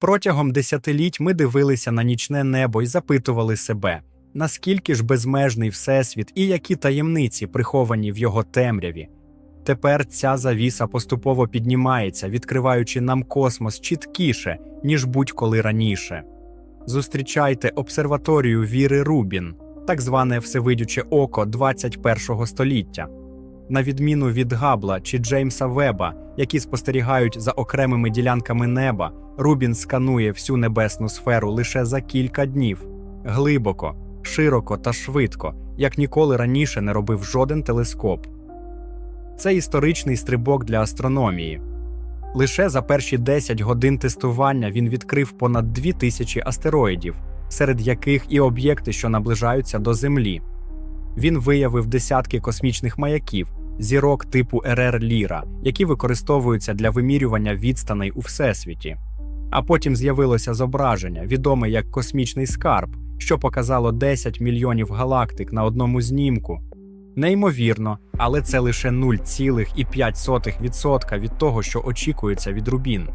Протягом десятиліть ми дивилися на нічне небо і запитували себе, наскільки ж безмежний всесвіт і які таємниці приховані в його темряві. Тепер ця завіса поступово піднімається, відкриваючи нам космос чіткіше, ніж будь-коли раніше. Зустрічайте обсерваторію Віри Рубін, так зване всевидюче око 21 століття. На відміну від Габла чи Джеймса Веба, які спостерігають за окремими ділянками неба, Рубін сканує всю небесну сферу лише за кілька днів, глибоко, широко та швидко, як ніколи раніше не робив жоден телескоп. Це історичний стрибок для астрономії. Лише за перші 10 годин тестування він відкрив понад 2000 астероїдів, серед яких і об'єкти, що наближаються до Землі. Він виявив десятки космічних маяків, зірок типу РР Ліра, які використовуються для вимірювання відстаней у всесвіті. А потім з'явилося зображення, відоме як космічний скарб, що показало 10 мільйонів галактик на одному знімку. Неймовірно, але це лише 0,5% від того, що очікується від Рубін.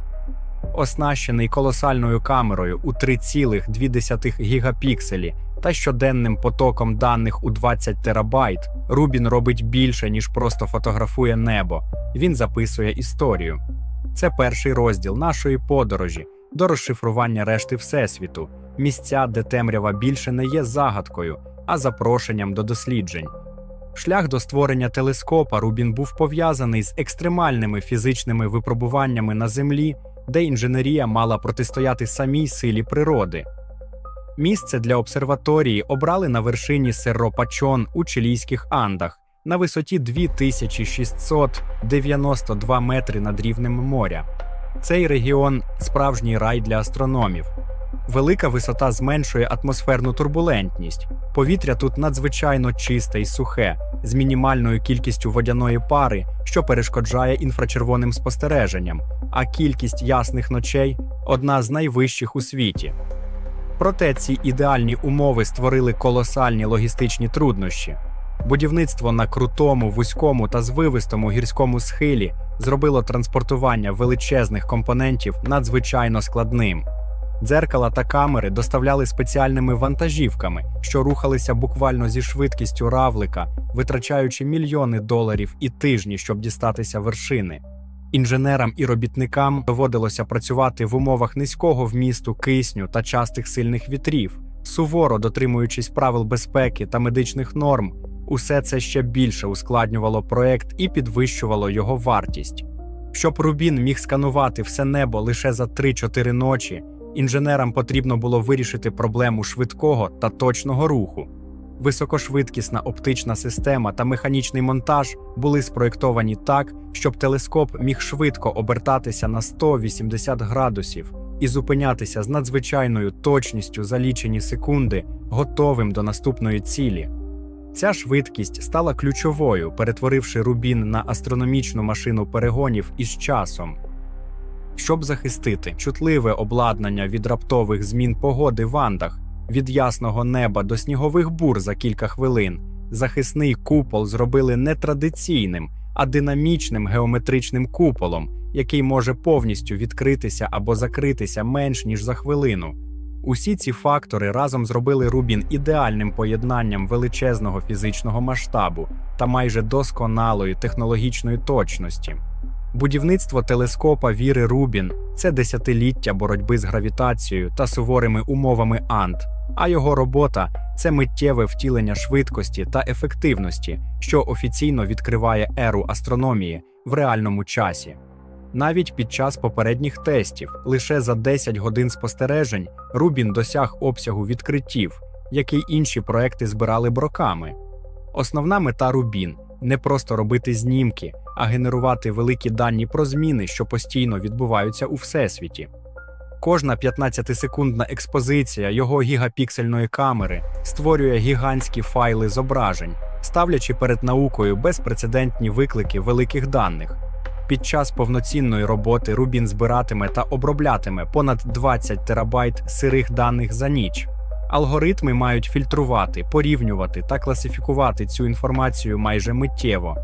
Оснащений колосальною камерою у 3,2 гігапікселі та щоденним потоком даних у 20 терабайт, Рубін робить більше, ніж просто фотографує небо. Він записує історію. Це перший розділ нашої подорожі до розшифрування решти Всесвіту, місця, де темрява більше не є загадкою, а запрошенням до досліджень. Шлях до створення телескопа Рубін був пов'язаний з екстремальними фізичними випробуваннями на Землі, де інженерія мала протистояти самій силі природи. Місце для обсерваторії обрали на вершині Серро-Пачон у чилійських Андах на висоті 2692 метри над рівнем моря. Цей регіон справжній рай для астрономів. Велика висота зменшує атмосферну турбулентність. Повітря тут надзвичайно чисте і сухе, з мінімальною кількістю водяної пари, що перешкоджає інфрачервоним спостереженням, а кількість ясних ночей одна з найвищих у світі. Проте ці ідеальні умови створили колосальні логістичні труднощі. Будівництво на крутому, вузькому та звивистому гірському схилі зробило транспортування величезних компонентів надзвичайно складним. Дзеркала та камери доставляли спеціальними вантажівками, що рухалися буквально зі швидкістю равлика, витрачаючи мільйони доларів і тижні, щоб дістатися вершини. Інженерам і робітникам доводилося працювати в умовах низького вмісту кисню та частих сильних вітрів, суворо дотримуючись правил безпеки та медичних норм. Усе це ще більше ускладнювало проект і підвищувало його вартість. Щоб Рубін міг сканувати все небо лише за 3-4 ночі, інженерам потрібно було вирішити проблему швидкого та точного руху. Високошвидкісна оптична система та механічний монтаж були спроєктовані так, щоб телескоп міг швидко обертатися на 180 градусів і зупинятися з надзвичайною точністю за лічені секунди, готовим до наступної цілі. Ця швидкість стала ключовою, перетворивши Рубін на астрономічну машину перегонів із часом. Щоб захистити чутливе обладнання від раптових змін погоди в Андах, від ясного неба до снігових бур за кілька хвилин, захисний купол зробили не традиційним, а динамічним геометричним куполом, який може повністю відкритися або закритися менш ніж за хвилину. Усі ці фактори разом зробили Рубін ідеальним поєднанням величезного фізичного масштабу та майже досконалої технологічної точності. Будівництво телескопа Віри Рубін це десятиліття боротьби з гравітацією та суворими умовами Анд, а його робота це миттєве втілення швидкості та ефективності, що офіційно відкриває еру астрономії в реальному часі. Навіть під час попередніх тестів, лише за 10 годин спостережень, Рубін досяг обсягу відкриттів, який інші проекти збирали броками. Основна мета Рубін не просто робити знімки, а генерувати великі дані про зміни, що постійно відбуваються у всесвіті. Кожна 15-секундна експозиція його гігапіксельної камери створює гігантські файли зображень, ставлячи перед наукою безпрецедентні виклики великих даних. Під час повноцінної роботи Рубін збиратиме та оброблятиме понад 20 терабайт сирих даних за ніч. Алгоритми мають фільтрувати, порівнювати та класифікувати цю інформацію майже миттєво.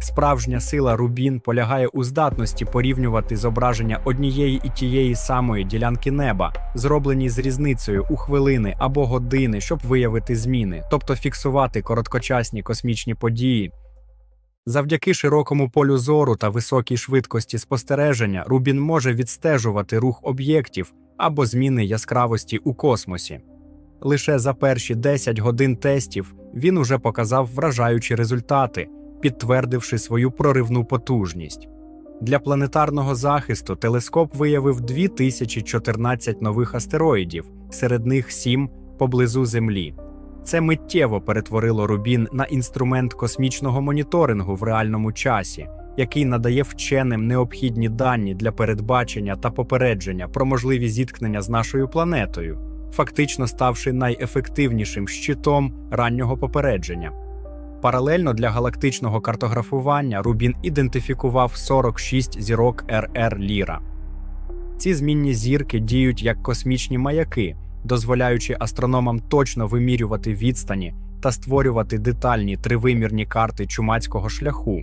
Справжня сила Рубін полягає у здатності порівнювати зображення однієї і тієї самої ділянки неба, зроблені з різницею у хвилини або години, щоб виявити зміни, тобто фіксувати короткочасні космічні події. Завдяки широкому полю зору та високій швидкості спостереження Рубін може відстежувати рух об'єктів або зміни яскравості у космосі. Лише за перші 10 годин тестів він уже показав вражаючі результати, підтвердивши свою проривну потужність. Для планетарного захисту телескоп виявив 2014 нових астероїдів, серед них 7 поблизу Землі. Це миттєво перетворило Рубін на інструмент космічного моніторингу в реальному часі, який надає вченим необхідні дані для передбачення та попередження про можливі зіткнення з нашою планетою, фактично ставши найефективнішим щитом раннього попередження. Паралельно для галактичного картографування Рубін ідентифікував 46 зірок РР Ліра. Ці змінні зірки діють як космічні маяки, дозволяючи астрономам точно вимірювати відстані та створювати детальні тривимірні карти чумацького шляху.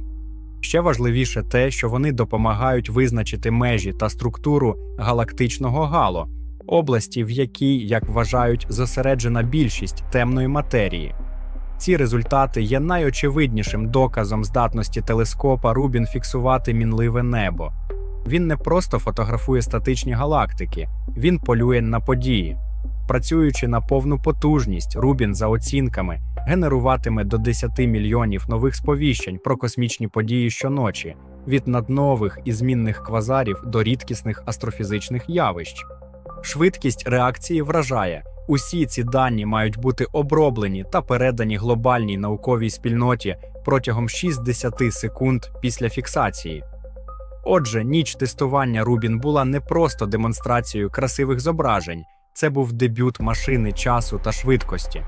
Ще важливіше те, що вони допомагають визначити межі та структуру галактичного гало, області, в якій, як вважають, зосереджена більшість темної матерії. Ці результати є найочевиднішим доказом здатності телескопа Рубін фіксувати мінливе небо. Він не просто фотографує статичні галактики, він полює на події. Працюючи на повну потужність, Рубін, за оцінками, генеруватиме до 10 мільйонів нових сповіщень про космічні події щоночі, від наднових і змінних квазарів до рідкісних астрофізичних явищ. Швидкість реакції вражає. Усі ці дані мають бути оброблені та передані глобальній науковій спільноті протягом 60 секунд після фіксації. Отже, ніч тестування Рубін була не просто демонстрацією красивих зображень, це був дебют машини часу та швидкості.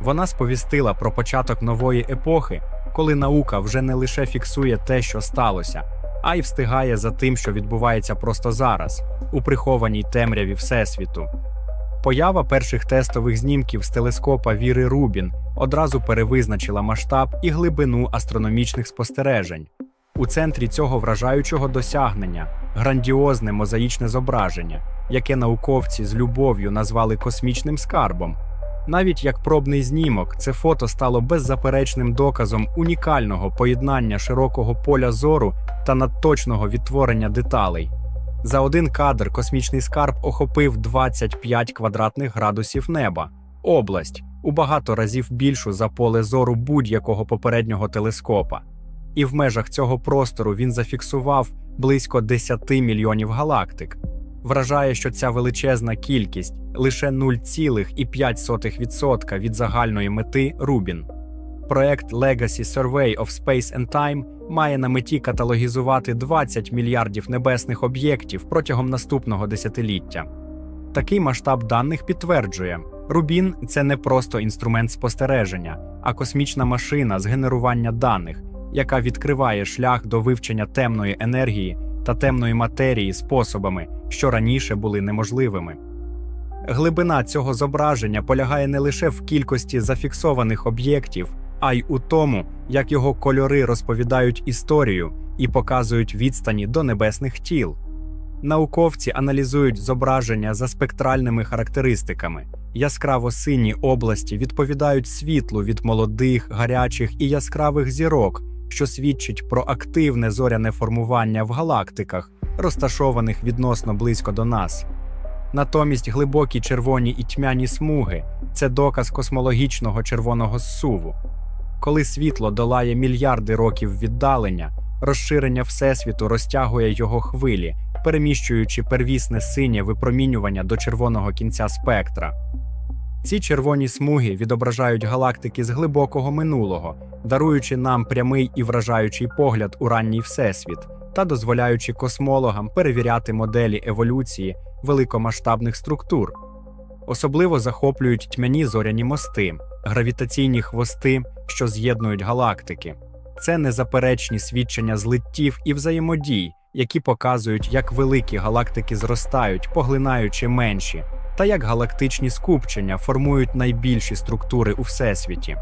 Вона сповістила про початок нової епохи, коли наука вже не лише фіксує те, що сталося, а й встигає за тим, що відбувається просто зараз, у прихованій темряві Всесвіту. Поява перших тестових знімків з телескопа Віри Рубін одразу перевизначила масштаб і глибину астрономічних спостережень. У центрі цього вражаючого досягнення грандіозне мозаїчне зображення, яке науковці з любов'ю назвали космічним скарбом. Навіть як пробний знімок, це фото стало беззаперечним доказом унікального поєднання широкого поля зору та надточного відтворення деталей. За один кадр космічний скарб охопив 25 квадратних градусів неба, область у багато разів більшу за поле зору будь-якого попереднього телескопа. І в межах цього простору він зафіксував близько 10 мільйонів галактик. Вражає, що ця величезна кількість лише 0,5% від загальної мети Рубін. Проект Legacy Survey of Space and Time має на меті каталогізувати 20 мільярдів небесних об'єктів протягом наступного десятиліття. Такий масштаб даних підтверджує, Рубін це не просто інструмент спостереження, а космічна машина з генерування даних, яка відкриває шлях до вивчення темної енергії та темної матерії способами, що раніше були неможливими. Глибина цього зображення полягає не лише в кількості зафіксованих об'єктів, а й у тому, як його кольори розповідають історію і показують відстані до небесних тіл. Науковці аналізують зображення за спектральними характеристиками. Яскраво сині області відповідають світлу від молодих, гарячих і яскравих зірок, що свідчить про активне зоряне формування в галактиках, розташованих відносно близько до нас. Натомість глибокі червоні і тьмяні смуги це доказ космологічного червоного зсуву. Коли світло долає мільярди років віддалення, розширення Всесвіту розтягує його хвилі, переміщуючи первісне синє випромінювання до червоного кінця спектра. Ці червоні смуги відображають галактики з глибокого минулого, даруючи нам прямий і вражаючий погляд у ранній всесвіт та дозволяючи космологам перевіряти моделі еволюції великомасштабних структур. Особливо захоплюють тьмяні зоряні мости, гравітаційні хвости, що з'єднують галактики. Це незаперечні свідчення злиттів і взаємодій, які показують, як великі галактики зростають, поглинаючи менші, та як галактичні скупчення формують найбільші структури у всесвіті.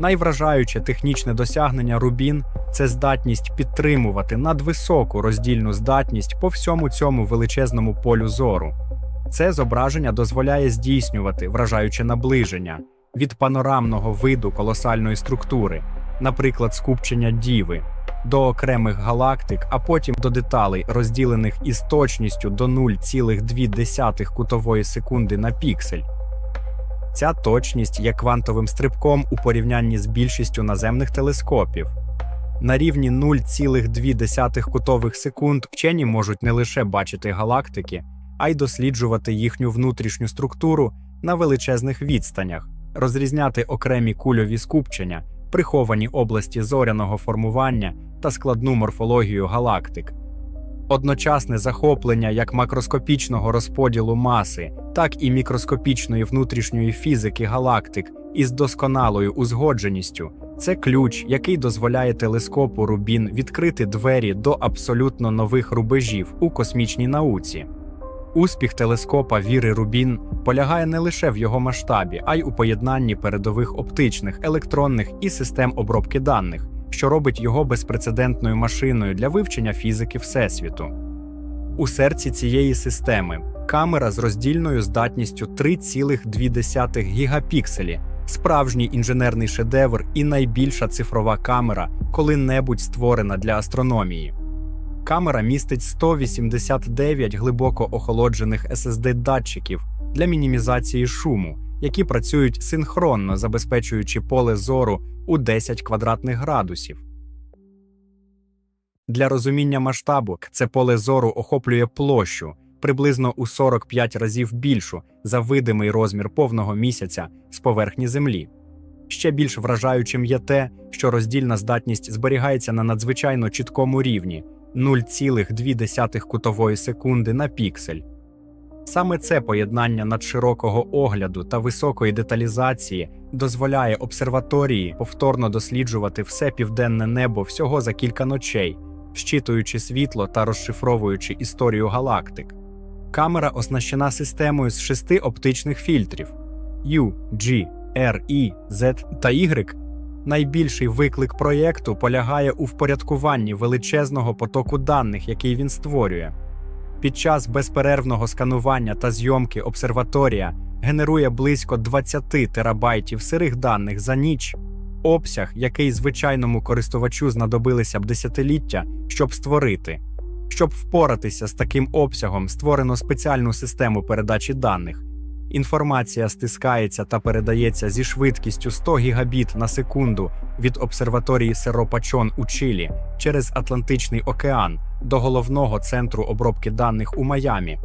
Найвражаюче технічне досягнення Рубін це здатність підтримувати надвисоку роздільну здатність по всьому цьому величезному полю зору. Це зображення дозволяє здійснювати вражаюче наближення від панорамного виду колосальної структури, наприклад, скупчення діви, до окремих галактик, а потім до деталей, розділених із точністю до 0,2 кутової секунди на піксель. Ця точність є квантовим стрибком у порівнянні з більшістю наземних телескопів. На рівні 0,2 кутових секунд вчені можуть не лише бачити галактики, а й досліджувати їхню внутрішню структуру на величезних відстанях, розрізняти окремі кульові скупчення, приховані області зоряного формування та складну морфологію галактик. Одночасне захоплення як макроскопічного розподілу маси, так і мікроскопічної внутрішньої фізики галактик із досконалою узгодженістю це ключ, який дозволяє телескопу Рубін відкрити двері до абсолютно нових рубежів у космічній науці. Успіх телескопа Віри Рубін полягає не лише в його масштабі, а й у поєднанні передових оптичних, електронних і систем обробки даних, що робить його безпрецедентною машиною для вивчення фізики Всесвіту. У серці цієї системи камера з роздільною здатністю 3,2 гігапікселі, справжній інженерний шедевр і найбільша цифрова камера, коли-небудь створена для астрономії. Камера містить 189 глибоко охолоджених SSD-датчиків для мінімізації шуму, які працюють синхронно, забезпечуючи поле зору у 10 квадратних градусів. Для розуміння масштабу це поле зору охоплює площу приблизно у 45 разів більшу за видимий розмір повного місяця з поверхні Землі. Ще більш вражаючим є те, що роздільна здатність зберігається на надзвичайно чіткому рівні 0,2 кутової секунди на піксель. Саме це поєднання надширокого огляду та високої деталізації дозволяє обсерваторії повторно досліджувати все південне небо всього за кілька ночей, щитуючи світло та розшифровуючи історію галактик. Камера оснащена системою з шести оптичних фільтрів U, G, R, E, Z та Y. Найбільший виклик проєкту полягає у впорядкуванні величезного потоку даних, який він створює. Під час безперервного сканування та зйомки обсерваторія генерує близько 20 терабайтів сирих даних за ніч, обсяг, який звичайному користувачу знадобилися б десятиліття, щоб створити. Щоб впоратися з таким обсягом, створено спеціальну систему передачі даних. Інформація стискається та передається зі швидкістю 100 гігабіт на секунду від обсерваторії Серопачон у Чилі через Атлантичний океан до головного центру обробки даних у Майамі.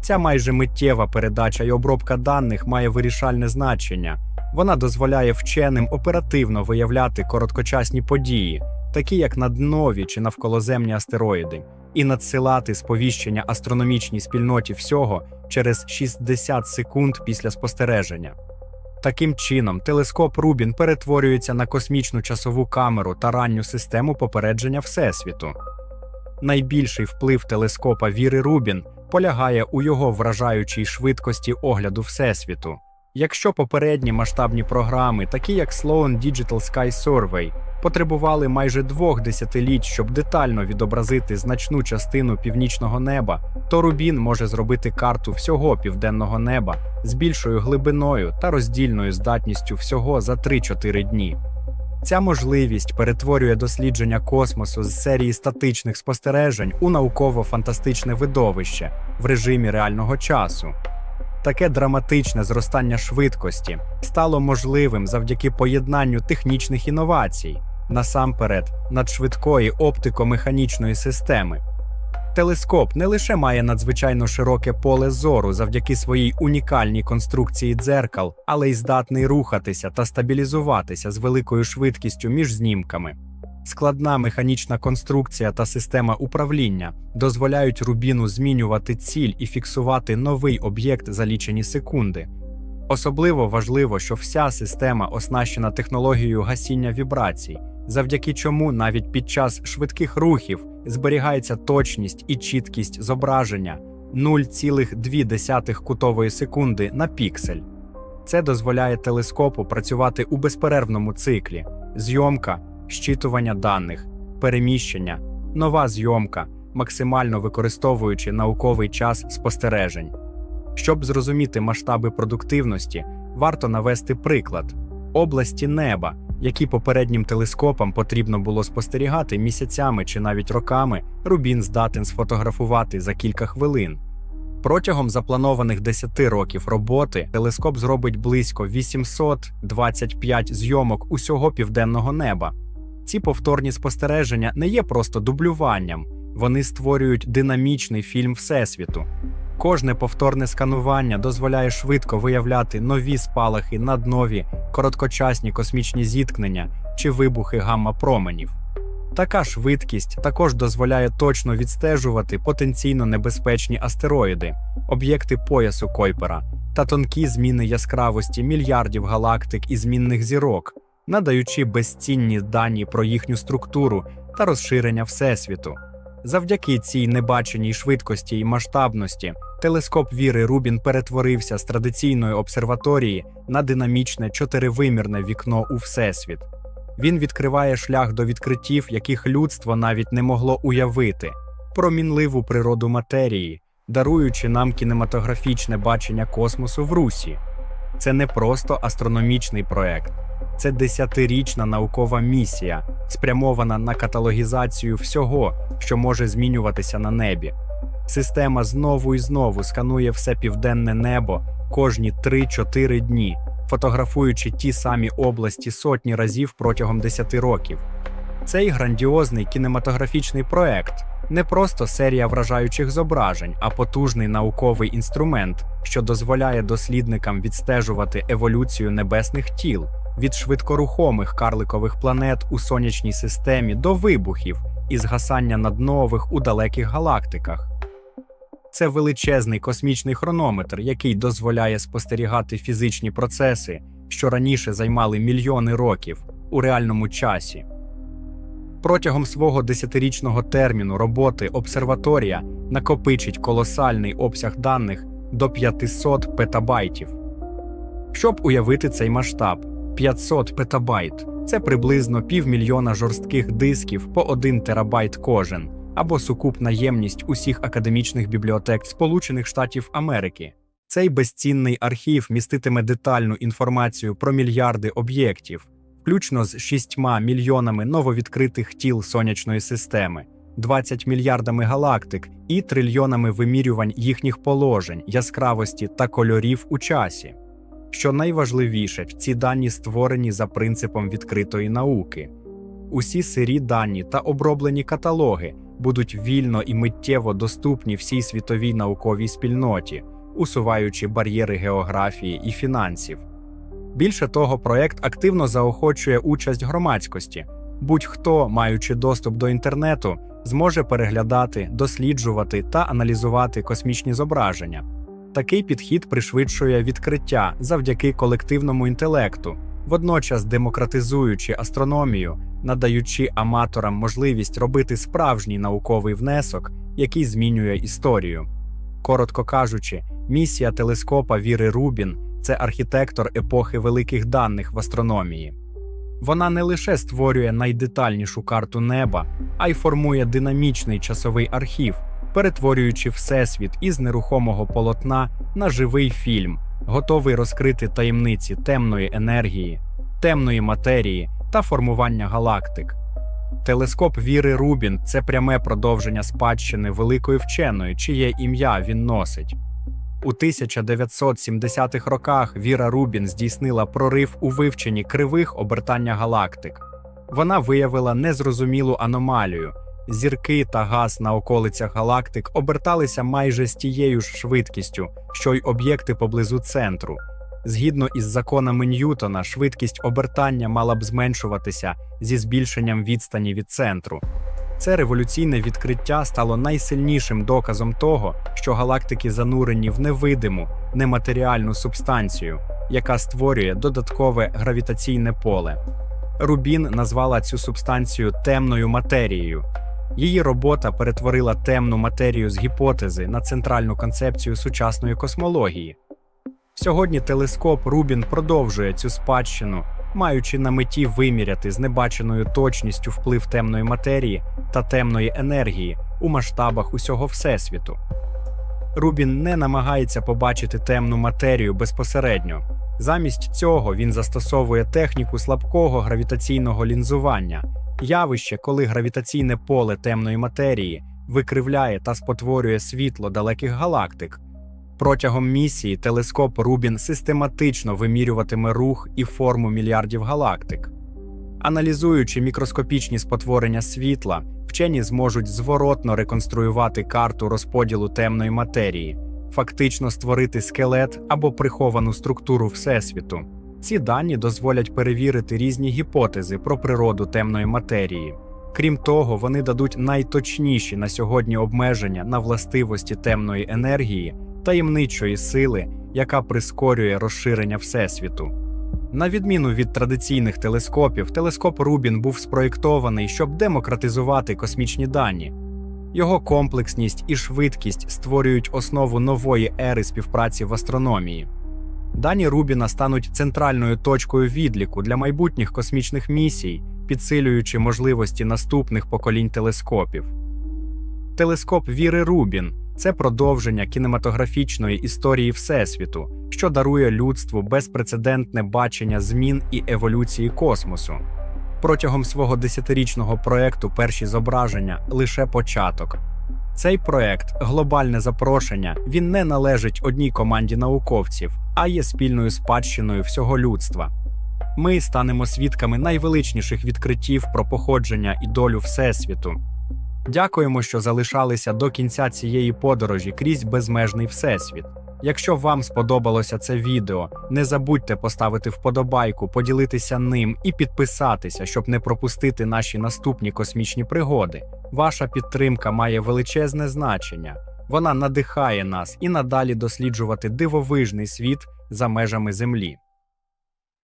Ця майже миттєва передача і обробка даних має вирішальне значення. Вона дозволяє вченим оперативно виявляти короткочасні події, такі як наднові чи навколоземні астероїди, і надсилати сповіщення астрономічній спільноті всього через 60 секунд після спостереження. Таким чином, телескоп Рубін перетворюється на космічну часову камеру та ранню систему попередження Всесвіту. Найбільший вплив телескопа Віри Рубін полягає у його вражаючій швидкості огляду Всесвіту. Якщо попередні масштабні програми, такі як Sloan Digital Sky Survey, потребували майже двох десятиліть, щоб детально відобразити значну частину північного неба, то Рубін може зробити карту всього південного неба з більшою глибиною та роздільною здатністю всього за 3-4 дні. Ця можливість перетворює дослідження космосу з серії статичних спостережень у науково-фантастичне видовище в режимі реального часу. Таке драматичне зростання швидкості стало можливим завдяки поєднанню технічних інновацій, насамперед надшвидкої оптико-механічної системи. Телескоп не лише має надзвичайно широке поле зору завдяки своїй унікальній конструкції дзеркал, але й здатний рухатися та стабілізуватися з великою швидкістю між знімками. Складна механічна конструкція та система управління дозволяють рубіну змінювати ціль і фіксувати новий об'єкт за лічені секунди. Особливо важливо, що вся система оснащена технологією гасіння вібрацій, завдяки чому навіть під час швидких рухів зберігається точність і чіткість зображення 0,2 кутової секунди на піксель. Це дозволяє телескопу працювати у безперервному циклі: зйомка, щитування даних, переміщення, нова зйомка, максимально використовуючи науковий час спостережень. Щоб зрозуміти масштаби продуктивності, варто навести приклад області неба, які попереднім телескопам потрібно було спостерігати місяцями чи навіть роками, Рубін здатен сфотографувати за кілька хвилин. Протягом запланованих 10 років роботи телескоп зробить близько 825 зйомок усього південного неба. Ці повторні спостереження не є просто дублюванням, вони створюють динамічний фільм Всесвіту. Кожне повторне сканування дозволяє швидко виявляти нові спалахи наднові, короткочасні космічні зіткнення чи вибухи гамма-променів. Така швидкість також дозволяє точно відстежувати потенційно небезпечні астероїди, об'єкти поясу Койпера та тонкі зміни яскравості мільярдів галактик і змінних зірок, надаючи безцінні дані про їхню структуру та розширення Всесвіту. Завдяки цій небаченій швидкості і масштабності телескоп Віри Рубін перетворився з традиційної обсерваторії на динамічне чотиривимірне вікно у Всесвіт. Він відкриває шлях до відкриттів, яких людство навіть не могло уявити, про мінливу природу матерії, даруючи нам кінематографічне бачення космосу в Русі. Це не просто астрономічний проект, це десятирічна наукова місія, спрямована на каталогізацію всього, що може змінюватися на небі. Система знову і знову сканує все південне небо кожні 3-4 дні, фотографуючи ті самі області сотні разів протягом 10 років. Цей грандіозний кінематографічний проект не просто серія вражаючих зображень, а потужний науковий інструмент, що дозволяє дослідникам відстежувати еволюцію небесних тіл від швидкорухомих карликових планет у сонячній системі до вибухів і згасання наднових у далеких галактиках. Це величезний космічний хронометр, який дозволяє спостерігати фізичні процеси, що раніше займали мільйони років у реальному часі. Протягом свого десятирічного терміну роботи обсерваторія накопичить колосальний обсяг даних до 500 петабайтів. Щоб уявити цей масштаб, 500 петабайт це приблизно півмільйона жорстких дисків по 1 терабайт кожен або сукупна ємність усіх академічних бібліотек Сполучених Штатів Америки. Цей безцінний архів міститиме детальну інформацію про мільярди об'єктів, включно з 6 мільйонами нововідкритих тіл сонячної системи, 20 мільярдами галактик і трильйонами вимірювань їхніх положень, яскравості та кольорів у часі. Що найважливіше, ці дані створені за принципом відкритої науки. Усі сирі дані та оброблені каталоги будуть вільно і миттєво доступні всій світовій науковій спільноті, усуваючи бар'єри географії і фінансів. Більше того, проект активно заохочує участь громадськості. Будь-хто, маючи доступ до інтернету, зможе переглядати, досліджувати та аналізувати космічні зображення. Такий підхід пришвидшує відкриття завдяки колективному інтелекту, водночас демократизуючи астрономію, надаючи аматорам можливість робити справжній науковий внесок, який змінює історію. Коротко кажучи, місія телескопа Віри Рубін це архітектор епохи великих даних в астрономії. Вона не лише створює найдетальнішу карту неба, а й формує динамічний часовий архів, перетворюючи всесвіт із нерухомого полотна на живий фільм, готовий розкрити таємниці темної енергії, темної матерії та формування галактик. Телескоп Віри Рубін це пряме продовження спадщини великої вченої, чиє ім'я він носить. У 1970-х роках Віра Рубін здійснила прорив у вивченні кривих обертання галактик. Вона виявила незрозумілу аномалію. Зірки та газ на околицях галактик оберталися майже з тією ж швидкістю, що й об'єкти поблизу центру. Згідно із законами Ньютона, швидкість обертання мала б зменшуватися зі збільшенням відстані від центру. Це революційне відкриття стало найсильнішим доказом того, що галактики занурені в невидиму, нематеріальну субстанцію, яка створює додаткове гравітаційне поле. Рубін назвала цю субстанцію темною матерією. Її робота перетворила темну матерію з гіпотези на центральну концепцію сучасної космології. Сьогодні телескоп Рубін продовжує цю спадщину, маючи на меті виміряти з небаченою точністю вплив темної матерії та темної енергії у масштабах усього Всесвіту. Рубін не намагається побачити темну матерію безпосередньо. Замість цього він застосовує техніку слабкого гравітаційного лінзування, явище, коли гравітаційне поле темної матерії викривляє та спотворює світло далеких галактик. Протягом місії телескоп Рубін систематично вимірюватиме рух і форму мільярдів галактик. Аналізуючи мікроскопічні спотворення світла, вчені зможуть зворотно реконструювати карту розподілу темної матерії, фактично створити скелет або приховану структуру Всесвіту. Ці дані дозволять перевірити різні гіпотези про природу темної матерії. Крім того, вони дадуть найточніші на сьогодні обмеження на властивості темної енергії таємничої сили, яка прискорює розширення Всесвіту. На відміну від традиційних телескопів, телескоп Рубін був спроєктований, щоб демократизувати космічні дані. Його комплексність і швидкість створюють основу нової ери співпраці в астрономії. Дані Рубіна стануть центральною точкою відліку для майбутніх космічних місій, підсилюючи можливості наступних поколінь телескопів. Телескоп Віри Рубін це продовження кінематографічної історії Всесвіту, що дарує людству безпрецедентне бачення змін і еволюції космосу. Протягом свого десятирічного проекту перші зображення лише початок. Цей проект глобальне запрошення. Він не належить одній команді науковців, а є спільною спадщиною всього людства. Ми станемо свідками найвеличніших відкриттів про походження і долю Всесвіту. Дякуємо, що залишалися до кінця цієї подорожі крізь безмежний всесвіт. Якщо вам сподобалося це відео, не забудьте поставити вподобайку, поділитися ним і підписатися, щоб не пропустити наші наступні космічні пригоди. Ваша підтримка має величезне значення. Вона надихає нас і надалі досліджувати дивовижний світ за межами Землі.